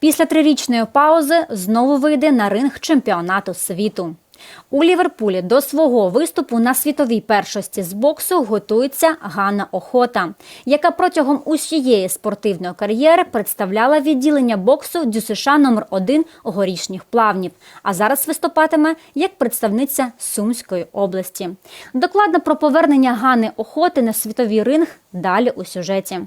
Після трирічної паузи знову вийде на ринг чемпіонату світу. У Ліверпулі до свого виступу на світовій першості з боксу готується Ганна Охота, яка протягом усієї спортивної кар'єри представляла відділення боксу ДЮСШ номер 1 горішніх плавнів, а зараз виступатиме як представниця Сумської області. Докладно про повернення Гани Охоти на світовий ринг далі у сюжеті.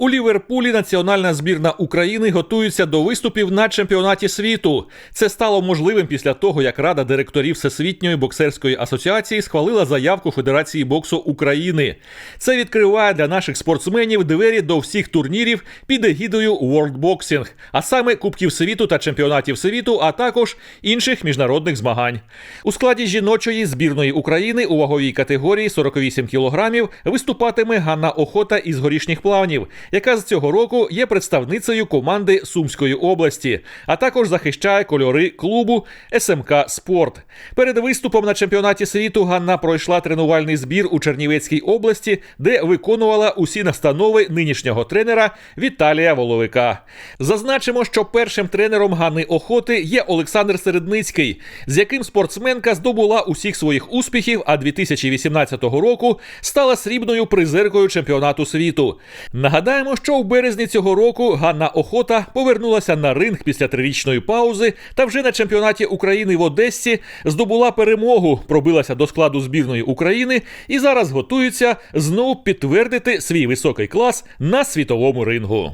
У Ліверпулі національна збірна України готується до виступів на чемпіонаті світу. Це стало можливим після того, як Рада директорів Всесвітньої боксерської асоціації схвалила заявку Федерації боксу України. Це відкриває для наших спортсменів двері до всіх турнірів під егідою World Boxing, а саме Кубків світу та чемпіонатів світу, а також інших міжнародних змагань. У складі жіночої збірної України у ваговій категорії 48 кілограмів виступатиме Ганна Охота із горішніх плавнів, яка з цього року є представницею команди Сумської області, а також захищає кольори клубу СМК Спорт. Перед виступом на чемпіонаті світу Ганна пройшла тренувальний збір у Чернівецькій області, де виконувала усі настанови нинішнього тренера Віталія Воловика. Зазначимо, що першим тренером Ганни Охоти є Олександр Середницький, з яким спортсменка здобула усіх своїх успіхів, а 2018 року стала срібною призеркою чемпіонату світу. Нагадаємо, що у березні цього року Ганна Охота повернулася на ринг після трирічної паузи та вже на чемпіонаті України в Одесі здобула перемогу, пробилася до складу збірної України і зараз готується знову підтвердити свій високий клас на світовому рингу.